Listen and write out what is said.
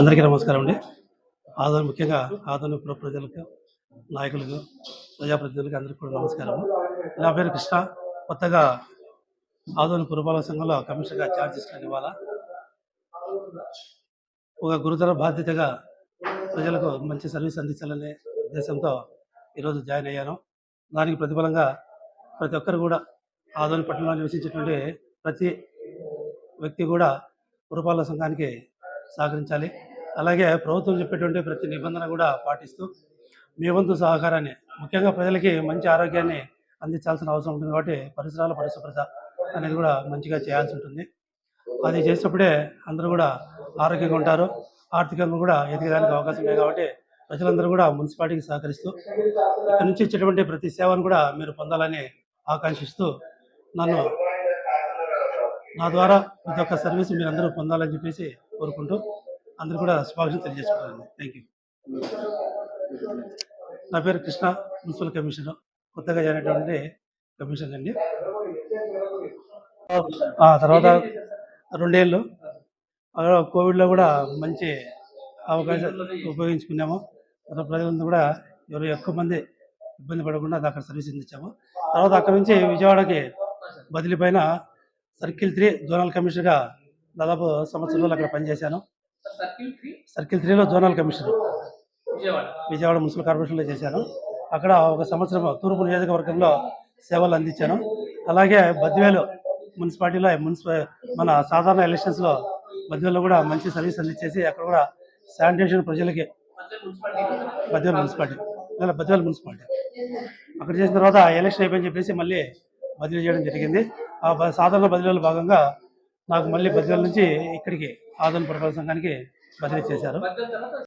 అందరికీ నమస్కారం అండి. ఆదరణ ముఖ్యంగా ఆదరణ ప్రజలకు నాయకులకు ప్రజాప్రతినిధులకు అందరికీ కూడా నమస్కారం. నా పేరు కృష్ణ. కొత్తగా ఆదరణ పురపాలక సంఘంలో కమిషనర్గా ఛార్జ్ తీసుకుని ఇవాళ. ఒక గురుతర బాధ్యతగా ప్రజలకు మంచి సర్వీస్ అందించాలనే ఉద్దేశంతో ఈరోజు జాయిన్ అయ్యాను. దానికి ప్రతిఫలంగా ప్రతి ఒక్కరు కూడా ఆదోని పట్టణంలో నివసించేటువంటి ప్రతి వ్యక్తి కూడా పురపాలక సంఘానికి సహకరించాలి. అలాగే ప్రభుత్వం చెప్పేటువంటి ప్రతి నిబంధన కూడా పాటిస్తూ మీ వంతు సహకారాన్ని ముఖ్యంగా ప్రజలకి మంచి ఆరోగ్యాన్ని అందించాల్సిన అవసరం ఉంటుంది కాబట్టి పరిసరాల పరిశుభ్రత అనేది కూడా మంచిగా చేయాల్సి ఉంటుంది. అది చేసినప్పుడే అందరూ కూడా ఆరోగ్యంగా ఉంటారు. ఆర్థికంగా కూడా ఎదగడానికి అవకాశం ఉంది కాబట్టి ప్రజలందరూ కూడా మున్సిపాలిటీకి సహకరిస్తూ ఇక్కడ నుంచి ఇచ్చేటువంటి ప్రతి సేవను కూడా మీరు పొందాలని ఆకాంక్షిస్తూ నన్ను నా ద్వారా ప్రతి ఒక్క సర్వీస్ మీరు అందరూ పొందాలని చెప్పేసి కోరుకుంటూ అందరూ కూడా స్వాగతం తెలియజేసుకుంటాను థ్యాంక్ యూ నా పేరు కృష్ణ మున్సిపల్ కమిషనర్. కొత్తగా జరిగినటువంటి కమిషన్ అండి. ఆ తర్వాత రెండేళ్ళు కోవిడ్లో కూడా మంచి అవకాశం ఉపయోగించుకున్నాము. తర్వాత ప్రజలందరూ కూడా ఎవరు ఎక్కువ మంది ఇబ్బంది పడకుండా అక్కడ సర్వీస్ అందించాము. తర్వాత అక్కడ నుంచి విజయవాడకి బదిలీ పైన సర్కిల్ త్రీ జోనల్ కమిషనర్గా దాదాపు సంవత్సరంలో అక్కడ పనిచేశాను. Circle three? సర్కిల్ త్రీలో జోనల్ కమిషనర్ విజయవాడ. మున్సిపల్ కార్పొరేషన్లో చేశాను. అక్కడ ఒక సంవత్సరం తూర్పు నియోజకవర్గంలో సేవలు అందించాను. అలాగే బద్వేలు మున్సిపాలిటీలో మున్సిపల్ మన సాధారణ ఎలక్షన్స్లో బద్వేల్లో కూడా మంచి సర్వీస్ అందించేసి అక్కడ కూడా శానిటేషన్ ప్రజలకి బద్వేలు మున్సిపాలిటీ. లేదా బద్వేలు మున్సిపాలిటీ. అక్కడ చేసిన తర్వాత ఎలక్షన్ అయిపోయింది చెప్పేసి మళ్ళీ బదిలీ చేయడం జరిగింది. ఆ సాధారణ బదిలీలో భాగంగా నాకు మళ్ళీ బద్వేల నుంచి ఇక్కడికి ఆదరణ పురపాలక సంఘానికి బదిలీ చేశారు.